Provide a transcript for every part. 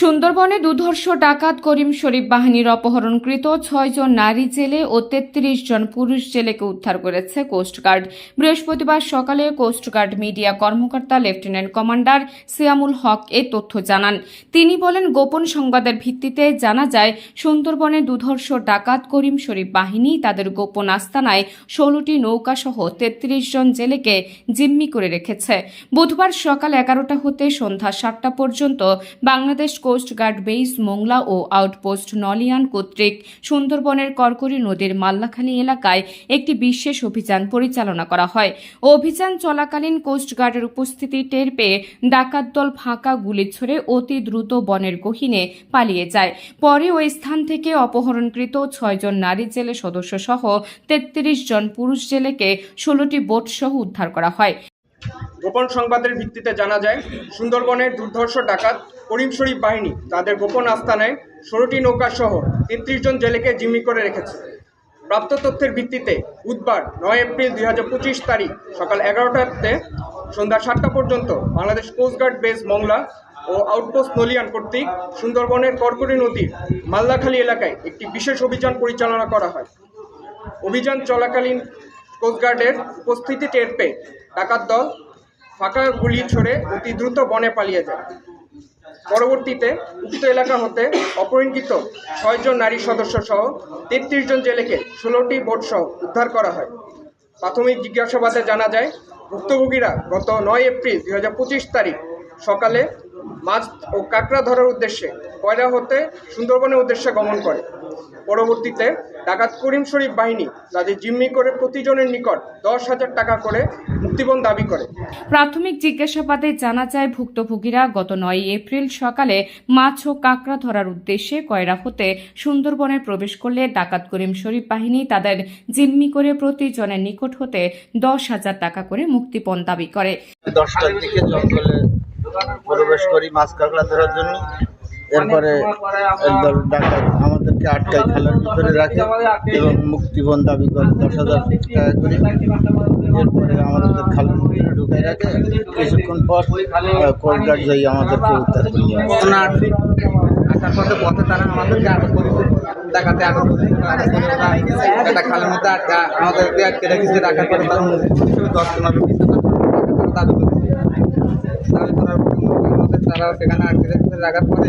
সুন্দরবনে দুধর্ষ ডাকাত করিম শরীফ বাহিনীর অপহরণকৃত ছয়জন নারী জেলে ও তেত্রিশ জন পুরুষ জেলেকে উদ্ধার করেছে কোস্টগার্ড বৃহস্পতিবার সকালে কোস্টগার্ড মিডিয়া কর্মকর্তা লেফটেন্যান্ট কমান্ডার সিয়ামুল হক এ তথ্য জানান। তিনি বলেন, গোপন সংবাদের ভিত্তিতে জানা যায়, সুন্দরবনে দুধর্ষ ডাকাত করিম শরীফ বাহিনী তাদের গোপন আস্তানায় ষোলোটি নৌকাসহ তেত্রিশ জন জেলেকে জিম্মি করে রেখেছে। বুধবার সকাল এগারোটা হতে সন্ধ্যা সাতটা পর্যন্ত Bangladesh coast guard base Mongla ও আউটপোস্ট নলিয়ান কর্তৃক সুন্দরবনের করকরি নদীর মাল্লাখালী এলাকায় একটি বিশেষ অভিযান পরিচালনা করা হয়। অভিযান চলাকালীন কোস্টগার্ডের উপস্থিতি টের পেয়ে ডাকাত দল ফাঁকা গুলি ছড়ে অতি দ্রুত বনের গহীনে পালিয়ে যায়। পরে ওই স্থান থেকে অপহরণকৃত ছয়জন নারী জেলে সদস্য সহ তেত্রিশ জন পুরুষ জেলেকে ষোলোটি বোট সহ উদ্ধার করা হয়। গোপন সংবাদের ভিত্তিতে জানা যায়, সুন্দরবনের দুর্ধর্ষ ডাকাত করিম শরীফ বাহিনী তাদের গোপন আস্থানায় ষোলোটি নৌকা সহ তেত্রিশ জন জেলেকে জিম্মি করে রেখেছে। প্রাপ্ত তথ্যের ভিত্তিতে বুধবার নয় এপ্রিল দুই হাজার পঁচিশ তারিখ সকাল এগারোটাতে সন্ধ্যা সাতটা পর্যন্ত Bangladesh coast guard base Mongla ও আউটপোস্ট নলিয়ান কর্তৃক সুন্দরবনের কর্করি নদীর মাল্লাখালী এলাকায় একটি বিশেষ অভিযান পরিচালনা করা হয়। অভিযান চলাকালীন কোস্টগার্ডের উপস্থিতি টের পেয়ে ডাকাত দল ফাঁকা গুলি ছড়ে অতি দ্রুত বনে পালিয়ে যায়। পরবর্তীতে উক্ত এলাকা হতে অপহরণকৃত ছয়জন নারী সদস্য সহ তেত্রিশ জন জেলেকে ষোলোটি বোট সহ উদ্ধার করা হয়। প্রাথমিক জিজ্ঞাসাবাদে জানা যায়, ভুক্তভোগীরা গত নয় এপ্রিল দুই হাজার পঁচিশ তারিখ সকালে মাছ ও কাঁকড়া ধরার উদ্দেশ্যে কয়লা হতে সুন্দরবনের উদ্দেশ্যে গমন করে। পরবর্তীতে ডাকাত করিম শরীফ বাহিনী তাদের জিম্মি করে প্রতিজনের নিকট দশ হাজার টাকা করে মুক্তিপণ দাবি করে। প্রাথমিক জিজ্ঞাসাবাদে জানা যায় ভুক্তভোগীরা গত নয় এপ্রিল সকালে মাছ ও কাঁকড়া ধরার উদ্দেশ্যে কয়রা হতে সুন্দরবনে প্রবেশ করলে ডাকাত করিম শরীফ বাহিনী তাদের জিম্মি করে প্রতিজনের নিকট হতে দশ হাজার টাকা করে মুক্তিপণ দাবি করে। দশটার দিকে জঙ্গলে প্রবেশ করি মাছ কাঁকড়া ধরার জন্য। এরপরে একদল ডাকাত আমাদেরকে আটকায় খেলার ভিতরে রাখে এবং মুক্তিপণ দাবি করে দশ হাজার টাকা করে এরপরে আমাদের খালের ভিতরে ঢুকাই রাখে। কিছুক্ষণ পর কোস্টগার্ড যাই আমাদেরকে উদ্ধার করে নিয়ে আসার পথে পথে তারা আমাদেরকে আটক করেছে ডাকাতে আটক করে একটা খালের মধ্যে আটকা আমাদেরকে আটকে রেখেছে রাখার পরে তারা দশ পনেরো দাবি করেছে দাবি করার পরে আমাদের তারা সেখানে আটকে রেখেছে রাখার পরে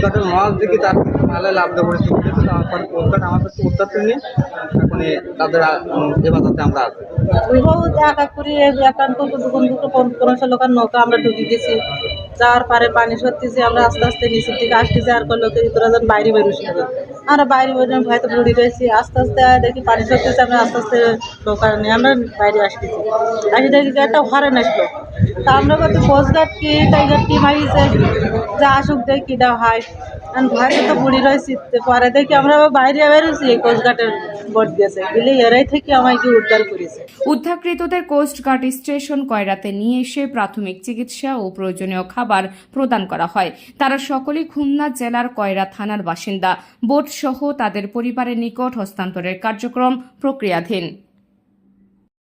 কোলকাতার মাছ দেখি তার ভালো লাভ দেওয়া করেছে তারপরে কোলকাতা আমাদের উত্তর নিয়ে এখন তাদের এবাদতে আমরা বহুত একা দুগুন দুটো নৌকা আমরা গেছি পানি আমরা আস্তে আস্তে নিচের দিকে আসতেছি আর যেন বাইরে আমরা বাইরে বেরোলাম আস্তে আস্তে দেখি পানি আমরা আস্তে আস্তে নৌকা নিয়ে আমরা বাইরে আসতেছি। আসি দেখি একটা হরেন আসলো। তা আমরা কোস্টগার্ড কি টাইগার যা আসুক হয়। তো বুড়ি রয়েছি পরে। দেখি আমরা বাইরে বেরোছি এই দিলে এরাই থেকে উদ্ধার করেছে। উদ্ধারকৃতদের কোস্ট গার্ড স্টেশন কয়রাতে নিয়ে এসে প্রাথমিক চিকিৎসা ও প্রয়োজনীয় খাবার প্রদান করা হয়। তারা সকলেই খুলনা জেলার কয়রা থানার বাসিন্দা। বোট সহ তাদের পরিবারের নিকট হস্তান্তরের কার্যক্রম প্রক্রিয়াধীন।